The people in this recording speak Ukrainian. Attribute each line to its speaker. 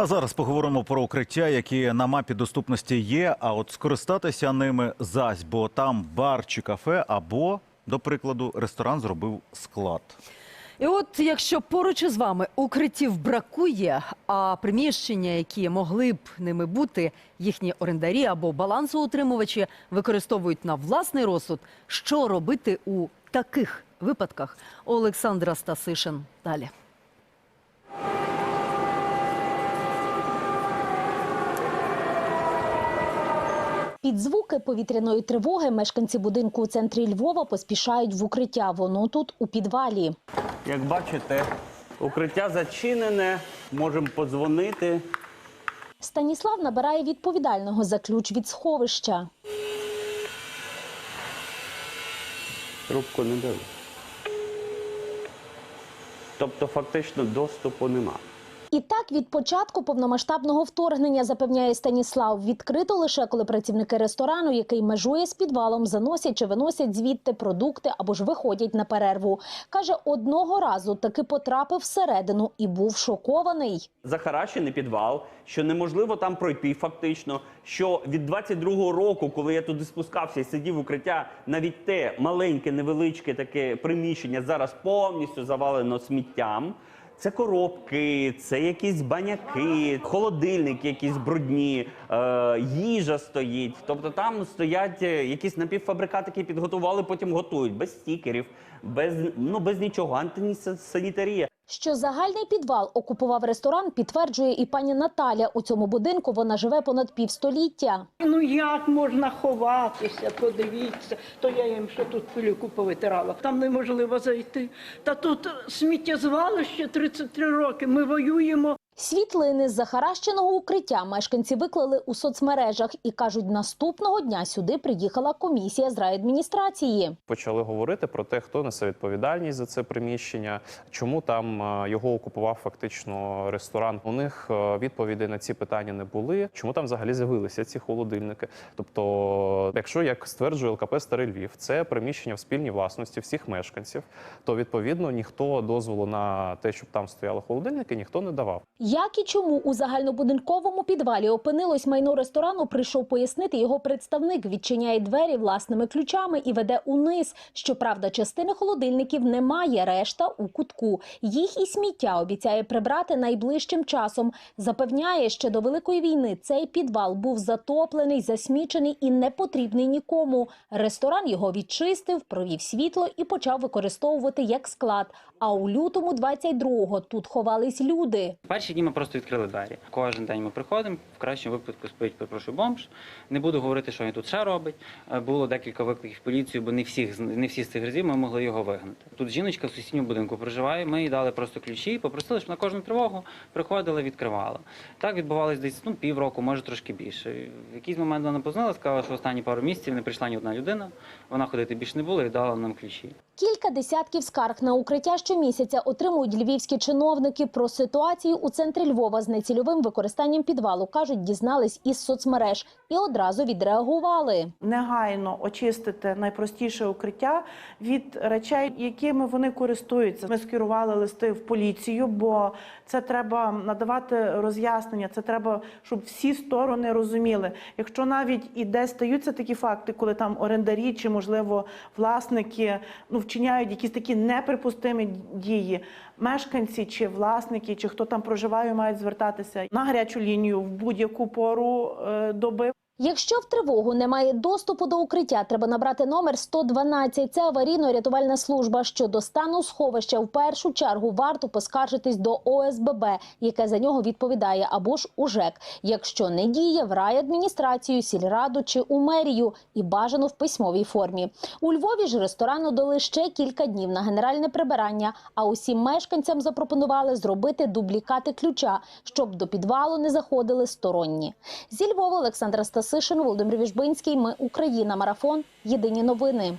Speaker 1: А зараз поговоримо про укриття, які на мапі доступності є. А от скористатися ними зась, бо там бар чи кафе, або, до прикладу, ресторан зробив склад.
Speaker 2: І от якщо поруч із вами укриттів бракує, а приміщення, які могли б ними бути, їхні орендарі або балансоутримувачі використовують на власний розсуд, що робити у таких випадках? Олександра Стасишин далі.
Speaker 3: Під звуки повітряної тривоги мешканці будинку у центрі Львова поспішають в укриття. Воно тут у підвалі.
Speaker 4: Як бачите, укриття зачинене, можемо подзвонити.
Speaker 3: Станіслав набирає відповідального за ключ від сховища.
Speaker 4: Трубку не беру. Тобто, фактично, доступу нема.
Speaker 3: І так від початку повномасштабного вторгнення запевняє Станіслав. Відкрито лише коли працівники ресторану, який межує з підвалом, заносять чи виносять звідти продукти або ж виходять на перерву. Каже, одного разу таки потрапив всередину і був шокований.
Speaker 4: Захаращений підвал, що неможливо там пройти фактично. Що від 22-го року, коли я туди спускався і сидів в укриття, навіть те маленьке, невеличке таке приміщення зараз повністю завалено сміттям. Це коробки, це якісь баняки, холодильники, якісь брудні, е, їжа стоїть. Тобто там стоять е, якісь напівфабрикати, які підготували, потім готують без стікерів, без ну без нічого, антисанітарія.
Speaker 3: Що загальний підвал окупував ресторан, підтверджує і пані Наталя. У цьому будинку вона живе понад півстоліття.
Speaker 5: Ну як можна ховатися? Подивіться, то я їм ще тут пилюку повитирала. Там неможливо зайти. Та тут сміттєзвалище 33 роки. Ми воюємо.
Speaker 3: Світлини з захаращеного укриття мешканці виклали у соцмережах і кажуть, наступного дня сюди приїхала комісія з райадміністрації.
Speaker 6: почали говорити про те, хто несе відповідальність за це приміщення, чому там е, його окупував фактично ресторан. У них е, відповідей на ці питання не були. Чому там взагалі з'явилися ці холодильники? Тобто, якщо як стверджує ЛКП Старий Львів, це приміщення в спільній власності всіх мешканців, то відповідно ніхто дозволу на те, щоб там стояли холодильники, ніхто не давав.
Speaker 3: Як і чому у загальнобудинковому підвалі опинилось майно ресторану, прийшов пояснити його представник. Відчиняє двері власними ключами і веде униз. Щоправда, частини холодильників немає, решта у кутку. Їх і сміття обіцяє прибрати найближчим часом. Запевняє, ще до великої війни цей підвал був затоплений, засмічений і не потрібний нікому. Ресторан його відчистив, провів світло і почав використовувати як склад. А у лютому 22-го тут ховались люди.
Speaker 7: Перші дні ми просто відкрили двері. Кожен день ми приходимо, в кращому випадку спить, перепрошую, бомж. Не буду говорити, що він тут ще робить. Е, Було декілька викликів поліцію, бо не всіх не всі з цих разів ми могли його вигнати. Тут жіночка в сусідньому будинку проживає. Ми їй дали просто ключі, попросили, щоб на кожну тривогу приходила, відкривала. Так відбувалось десь ну, півроку, може трошки більше. В якийсь момент вона познала, сказала, що останні пару місяців не прийшла ні одна людина. Вона ходити більше не була і дала нам ключі.
Speaker 3: Кілька десятків скарг на укриття щомісяця отримують львівські чиновники. Про ситуацію у центрі Львова з нецільовим використанням підвалу кажуть, дізнались із соцмереж і одразу відреагували.
Speaker 8: негайно очистити найпростіше укриття від речей, якими вони користуються. Ми скерували листи в поліцію, бо це треба надавати роз'яснення. Це треба, щоб всі сторони розуміли. Якщо навіть і де стаються такі факти, коли там орендарі чи можливо власники ну вчиняють якісь такі неприпустимі дії, мешканці чи власники, чи хто там проживає, мають звертатися на гарячу лінію в будь-яку пору е, доби.
Speaker 3: Якщо в тривогу немає доступу до укриття, треба набрати номер 112. Це аварійно-рятувальна служба. Щодо стану сховища, в першу чергу варто поскаржитись до ОСББ, яке за нього відповідає, або ж у. Якщо не діє, в райадміністрацію, сільраду чи у мерію і бажано в письмовій формі. У Львові ж ресторану дали ще кілька днів на генеральне прибирання. А усім мешканцям запропонували зробити дублікати ключа, щоб до підвалу не заходили сторонні. Зі Львова Олександра Стасишин, Володимир Віжбинський. Ми Україна. Марафон. Єдині новини.